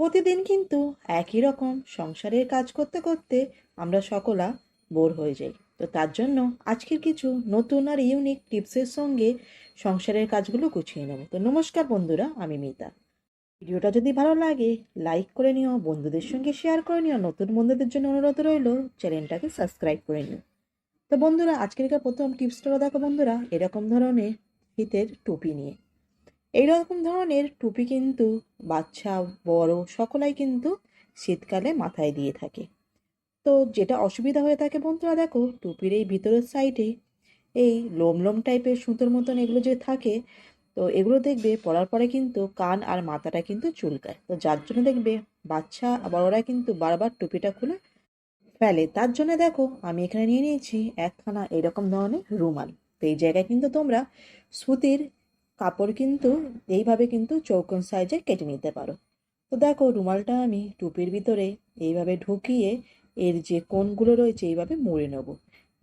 প্রতিদিন কিন্তু একই রকম সংসারের কাজ করতে করতে আমরা সকলা বোর হয়ে যাই। তো তার জন্য আজকের কিছু নতুন আর ইউনিক টিপসের সঙ্গে সংসারের কাজগুলো গুছিয়ে নেব। তো নমস্কার বন্ধুরা, আমি মিতা। ভিডিওটা যদি ভালো লাগে লাইক করে নিও, বন্ধুদের সঙ্গে শেয়ার করে নিও, নতুন বন্ধুদের জন্য অনুরোধ রইল চ্যানেলটাকে সাবস্ক্রাইব করে নিও। তো বন্ধুরা, আজকের প্রথম টিপসটা দেখো বন্ধুরা, এরকম ধরনের শীতের টুপি নিয়ে। এইরকম ধরনের টুপি কিন্তু বাচ্চা, বড় সকলাই কিন্তু শীতকালে মাথায় দিয়ে থাকে। তো যেটা অসুবিধা হয়ে থাকে বন্ধুরা, দেখো, টুপির এই ভিতরের সাইডে এই লোম লোম টাইপের সুতোর মতন এগুলো যে থাকে, তো এগুলো দেখবে পরার পরে কিন্তু কান আর মাথাটা কিন্তু চুলকায়। তো যার জন্য দেখবে বাচ্চা, বড়রা কিন্তু বারবার টুপিটা খুলে ফেলে। তার জন্য দেখো, আমি এখানে নিয়ে নিয়েছি একখানা এরকম ধরনের রুমাল। তো এই জায়গায় কিন্তু তোমরা সুতির কাপড় কিন্তু এইভাবে কিন্তু চৌকোন সাইজে কেটে নিতে পারো। তো দেখো রুমালটা আমি টুপির ভিতরে এইভাবে ঢুকিয়ে এর যে কোণগুলো রয়েছে এইভাবে মুড়ে নেব।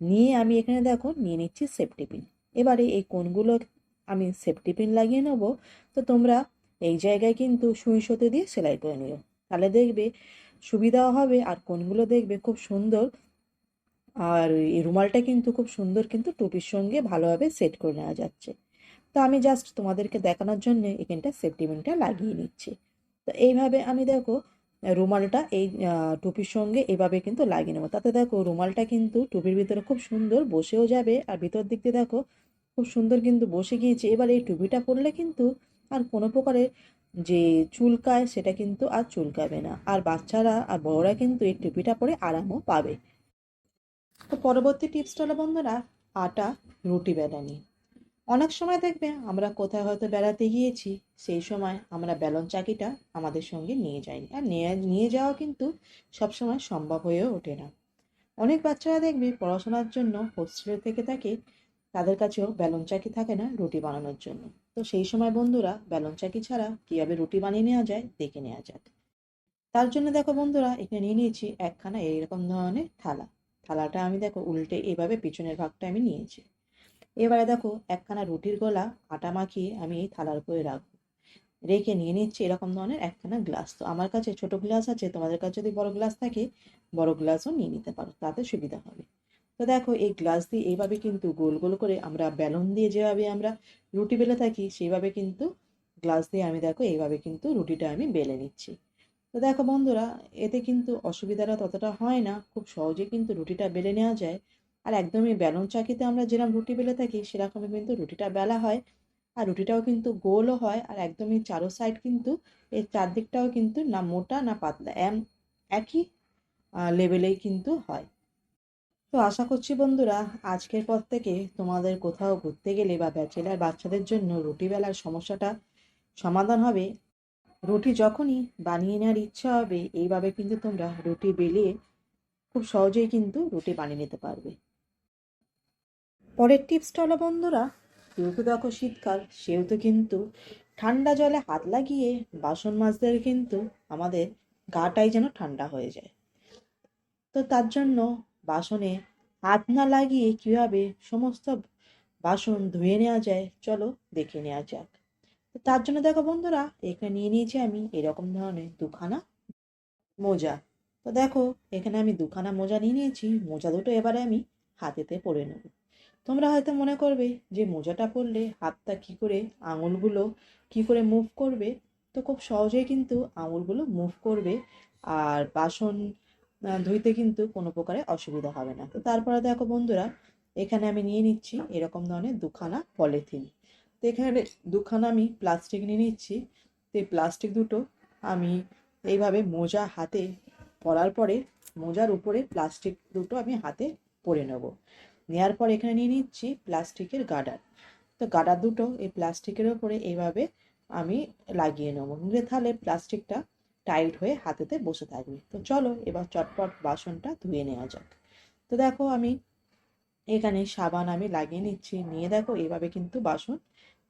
নিয়ে আমি এখানে দেখো নিয়ে নিচ্ছি সেফটি পিন। এবারে এই কোণগুলো আমি সেফটি পিন লাগিয়ে নেব। তো তোমরা এই জায়গায় কিন্তু সুই সুতো দিয়ে সেলাই করে নিও। তাহলে দেখবে সুবিধাও হবে আর কোণগুলো দেখবে খুব সুন্দর। আর এই রুমালটা কিন্তু খুব সুন্দর কিন্তু টুপির সঙ্গে ভালোভাবে সেট করে নেওয়া যাচ্ছে। তো আমি জাস্ট তোমাদেরকে দেখানোর জন্য এখানটা সেফটি পিনটা লাগিয়ে নিচ্ছি। তো এইভাবে আমি দেখো, রুমালটা এই টুপির সঙ্গে এভাবে কিন্তু লাগিয়ে নেব। তাতে দেখো, রুমালটা কিন্তু টুপির ভিতরে খুব সুন্দর বসেও যাবে আর ভিতর দিক দিয়ে দেখো, খুব সুন্দর কিন্তু বসে গিয়েছে। এবার এই টুপিটা পরলে কিন্তু আর কোনো প্রকারের যে চুলকায় সেটা কিন্তু আর চুলকাবে না। আর বাচ্চারা আর বড়রা কিন্তু এই টুপিটা পরে আরামও পাবে। তো পরবর্তী টিপসটা হলো বন্ধুরা, আটা, রুটি বেলানি অনেক সময় দেখবে আমরা কোথায় হয়তো বেড়াতে গিয়েছি, সেই সময় আমরা ব্যালন চাকিটা আমাদের সঙ্গে নিয়ে যাইনি আর নিয়ে যাওয়া কিন্তু সবসময় সম্ভব হয়েও ওঠে না। অনেক বাচ্চারা দেখবে পড়াশোনার জন্য হোস্টেলে থেকে থাকে, তাদের কাছেও ব্যালন চাকি থাকে না রুটি বানানোর জন্য। তো সেই সময় বন্ধুরা ব্যালন চাকি ছাড়া কীভাবে রুটি বানিয়ে নেওয়া যায় দেখে নেওয়া যাক। তার জন্য দেখো বন্ধুরা, এখানে নিয়ে নিয়েছি একখানা এইরকম ধরনের থালা। থালাটা আমি দেখো উল্টে এভাবে পিছনের ভাগটা আমি নিয়েছি। এবারে দেখো একখানা রুটির গোলা আটা মাখিয়ে আমি এই থালার উপরে রাখব। রেখে নিয়ে নিচ্ছি এরকম ধরনের একখানা গ্লাস। তো আমার কাছে ছোট গ্লাস আছে, তোমাদের কাছে যদি বড় গ্লাস থাকে, বড় গ্লাসও নিয়ে নিতে পারো, তাতে সুবিধা হবে। তো দেখো এই গ্লাস দিয়ে এইভাবে কিন্তু গোল গোল করে আমরা ব্যালন দিয়ে যেভাবে আমরা রুটি বেলে থাকি, সেইভাবে কিন্তু গ্লাস দিয়ে আমি দেখো এইভাবে কিন্তু রুটিটা আমি বেলে নিচ্ছি। তো দেখো বন্ধুরা, এতে কিন্তু অসুবিধাটা ততটা হয় না, খুব সহজে কিন্তু রুটিটা বেলে নেওয়া যায়। আর একদমই ব্যালন চাকিতে আমরা যেরকম রুটি বেলে থাকি, সেরকমই কিন্তু রুটিটা বেলা হয়। আর রুটিটাও কিন্তু গোলও হয় আর একদমই চারো সাইড কিন্তু এর চারদিকটাও কিন্তু না মোটা না পাতলা, এম, একই লেভেলেই কিন্তু হয়। তো আশা করছি বন্ধুরা, আজকের পর থেকে তোমাদের কোথাও ঘুরতে গেলে বা ব্যাচেলার বাচ্চাদের জন্য রুটি বেলার সমস্যাটা সমাধান হবে। রুটি যখনই বানিয়ে নেওয়ার ইচ্ছা হবে, এইভাবে কিন্তু তোমরা রুটি বেলিয়ে খুব সহজেই কিন্তু রুটি বানিয়ে নিতে পারবে। পরের টিপসটা হলো বন্ধুরা যেহেতু দেখো শীতকাল সেহেতু কিন্তু ঠান্ডা জলে হাত লাগিয়ে বাসন মাজদের কিন্তু আমাদের গাটাই যেন ঠান্ডা হয়ে যায়। তো তার জন্য বাসনে হাত না লাগিয়ে কীভাবে সমস্ত বাসন ধুয়ে নেওয়া যায়, চলো দেখে নেওয়া যাক। তো তার জন্য দেখো বন্ধুরা, এখানে নিয়ে নিয়েছি আমি এরকম ধরনের দুখানা মোজা। তো দেখো, এখানে আমি দুখানা মোজা নিয়ে নিয়েছি, মোজা দুটো এবারে আমি হাতেতে পরে নেব। তোমরা হয়তো মনে করবে যে মোজাটা পরলে হাতটা কী করে, আঙুলগুলো কী করে মুভ করবে? তো খুব সহজেই কিন্তু আঙুলগুলো মুভ করবে আর বাসন ধুইতে কিন্তু কোনো প্রকারে অসুবিধা হবে না। তো তারপরে দেখো বন্ধুরা, এখানে আমি নিয়ে নিচ্ছি এরকম ধরনের দুখানা পলিথিন। তো এখানে দুখানা আমি প্লাস্টিক নিয়ে নিচ্ছি। তো এই প্লাস্টিক দুটো আমি এইভাবে মোজা হাতে পরার পরে, মোজার উপরে প্লাস্টিক দুটো আমি হাতে পরে নেব। নেওয়ার পর এখানে নিয়ে নিচ্ছি প্লাস্টিকের গার্ডার। তো গার্ডার দুটো, এই প্লাস্টিকের ওপরে এইভাবে আমি লাগিয়ে নেব। নিলে তাহলে প্লাস্টিকটা টাইট হয়ে হাতেতে বসে থাকবে। তো চলো এবার চটপট বাসনটা ধুয়ে নেওয়া যাক। তো দেখো আমি এখানে সাবান আমি লাগিয়ে নিচ্ছি। নিয়ে দেখো এভাবে কিন্তু বাসন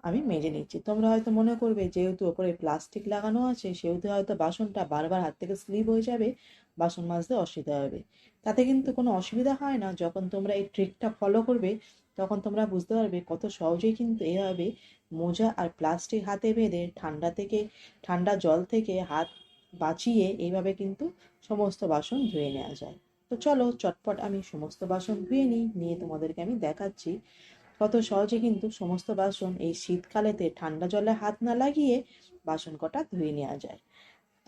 আমি মেজে নিচ্ছি। তোমরা হয়তো মনে করবে, যেহেতু ওপরে প্লাস্টিক লাগানো আছে, সেহেতু হয়তো বাসনটা বারবার হাত থেকে স্লিপ হয়ে যাবে। বাসন মাজতে অসুবিধা হবে। তাতে কিন্তু কোনো অসুবিধা হয় না। যখন তোমরা এই ট্রিকটা ফলো করবে, তখন তোমরা বুঝতে পারবে কত সহজেই কিন্তু এভাবে মোজা আর প্লাস্টিক হাতে বেঁধে ঠান্ডা থেকে, ঠান্ডা জল থেকে হাত বাঁচিয়ে এইভাবে কিন্তু সমস্ত বাসন ধুয়ে নেওয়া যায়। তো চলো চটপট আমি সমস্ত বাসন ধুয়ে নিই, নিয়ে তোমাদেরকে আমি দেখাচ্ছি কত সহজে কিন্তু সমস্ত বাসন এই শীতকালেতে ঠান্ডা জলে হাত না লাগিয়ে বাসন কটা ধুয়ে নেওয়া যায়।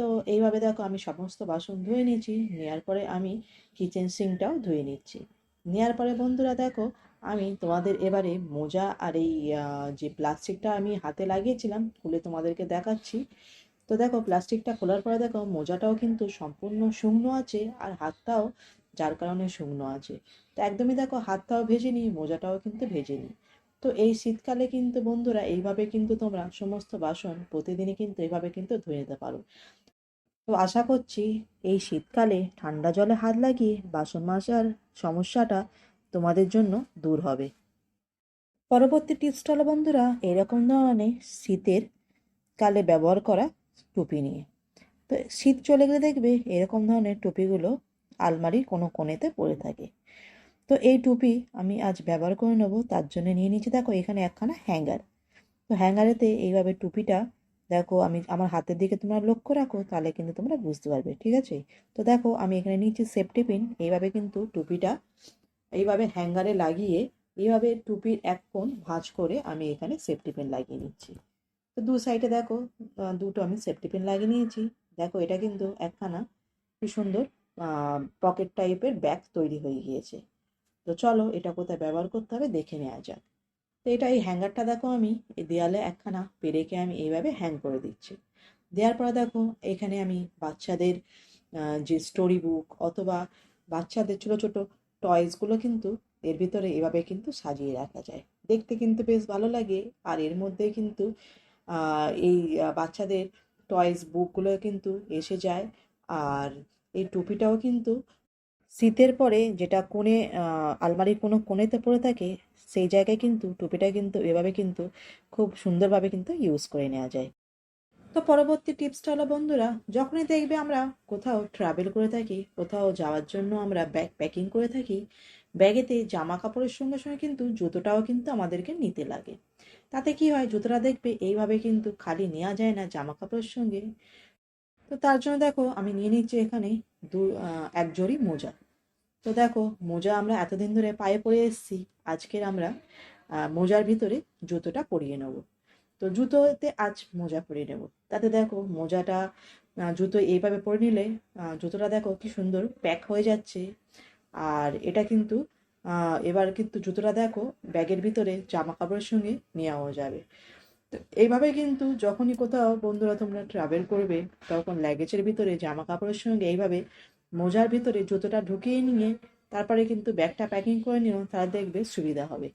তো এইভাবে দেখো আমি সমস্ত বাসন ধুয়ে নিয়েছি নেওয়ার পরে আমি কিচেন সিঙ্কটাও ধুয়ে নিচ্ছি। নেওয়ার পরে বন্ধুরা দেখো, আমি তোমাদের এবারে মোজা আর এই যে প্লাস্টিকটা আমি হাতে লাগিয়েছিলাম, খুলে তোমাদেরকে দেখাচ্ছি। তো দেখো প্লাস্টিকটা খোলার পরে দেখো মোজাটাও কিন্তু সম্পূর্ণ শুকনো আছে আর হাতটাও যার কারণে শুকনো আছে। তো একদমই দেখো হাতটাও ভেজে নিই মোজাটাও কিন্তু ভেজে নিই তো এই শীতকালে কিন্তু বন্ধুরা এইভাবে কিন্তু তোমরা সমস্ত বাসন প্রতিদিনই কিন্তু এইভাবে কিন্তু ধুয়ে নিতে পারো। তো আশা করছি এই শীতকালে ঠান্ডা জলে হাত লাগিয়ে বাসন মাজার সমস্যাটা তোমাদের জন্য দূর হবে। পরবর্তী টিপসটা হলো, বন্ধুরা, এরকম ধরনের শীতের কালে ব্যবহার করা টুপি নিয়ে। তো শীত চলে গেলে দেখবে এরকম ধরনের টুপিগুলো আলমারির কোনো কোণেতে পড়ে থাকে। তো এই টুপি আমি আজ ব্যবহার করে নেব, তার জন্য নিয়ে নিচ্ছি, দেখো এখানে একখানা হ্যাঙ্গার। তো হ্যাঙ্গারেতে এইভাবে টুপিটা দেখো আমি, আমার হাতের দিকে তোমরা লক্ষ্য রাখো, তাহলে কিন্তু তোমরা বুঝতে পারবে, ঠিক আছে? তো দেখো আমি এখানে নিচ্ছি সেফটি পিন এইভাবে কিন্তু টুপিটা এইভাবে হ্যাঙ্গারে লাগিয়ে এইভাবে টুপির এক কোণ ভাঁজ করে আমি এখানে সেফটি পিন লাগিয়ে নিচ্ছি। তো দু সাইডে দেখো দুটো আমি সেফটি পিন লাগিয়ে নিয়েছি। দেখো এটা কিন্তু একখানা কি সুন্দর পকেট টাইপের ব্যাগ তৈরি হয়ে গিয়েছে। তো চলো এটা কোথায় ব্যবহার করতে হবে দেখে নেওয়া যাক। তো এটা এই হ্যাঙ্গারটা দেখো আমি, এই দেয়ালে একখানা পেরেকে আমি এইভাবে হ্যাং করে দিচ্ছি। দেওয়ার পরে দেখো এখানে আমি বাচ্চাদের যে স্টোরি বুক অথবা বাচ্চাদের ছোটো ছোটো টয়েসগুলো কিন্তু এর ভিতরে এভাবে কিন্তু সাজিয়ে রাখা যায়। দেখতে কিন্তু বেশ ভালো লাগে আর এর মধ্যে কিন্তু এই বাচ্চাদের টয়েস বুকগুলো কিন্তু এসে যায়। আর এই টুপিটাও কিন্তু শীতের পরে যেটা কোণে আলমারির কোনো কোণেতে পড়ে থাকে, সেই জায়গায় কিন্তু টুপিটা কিন্তু এভাবে কিন্তু খুব সুন্দরভাবে কিন্তু ইউজ করে নেওয়া যায়। তো পরবর্তী টিপসটা হলো, বন্ধুরা, যখনই দেখবে আমরা কোথাও ট্রাভেল করে থাকি, কোথাও যাওয়ার জন্য আমরা ব্যাগ প্যাকিং করে থাকি, ব্যাগেতে জামা কাপড়ের সঙ্গে সঙ্গে কিন্তু জুতোটাও কিন্তু আমাদেরকে নিতে লাগে। তাতে কি হয়, জুতোটা দেখবে এইভাবে কিন্তু খালি নেওয়া যায় না জামা কাপড়ের সঙ্গে। তো তার জন্য দেখো, আমি নিয়ে নিচ্ছি এখানে দু এক জোড়ি মোজা। তো দেখো, মোজা আমরা এতদিন ধরে পায়ে পরে এসেছি, আজকের আমরা মোজার ভিতরে জুতোটা পরিয়ে নেব। তো জুতোতে আজ মোজা পরিয়ে নেব। তাতে দেখো, মোজাটা জুতো এইভাবে পরে নিলে জুতোটা দেখো কি সুন্দর প্যাক হয়ে যাচ্ছে। আর এটা কিন্তু এবার কিন্তু জুতোটা দেখো, ব্যাগের ভিতরে জামা কাপড়ের সঙ্গে নেওয়াও যাবে। তো এইভাবে কিন্তু যখনই কোথাও বন্ধুরা তোমরা ট্রাভেল করবে, তখন লাগেজের ভিতরে জামা কাপড়ের সঙ্গে এইভাবে মোজার ভিতরে জুতোটা ঢুকিয়ে নিয়ে, তারপরে কিন্তু ব্যাগটা প্যাকিং করে নিও তারা দেখবে সুবিধা হবে।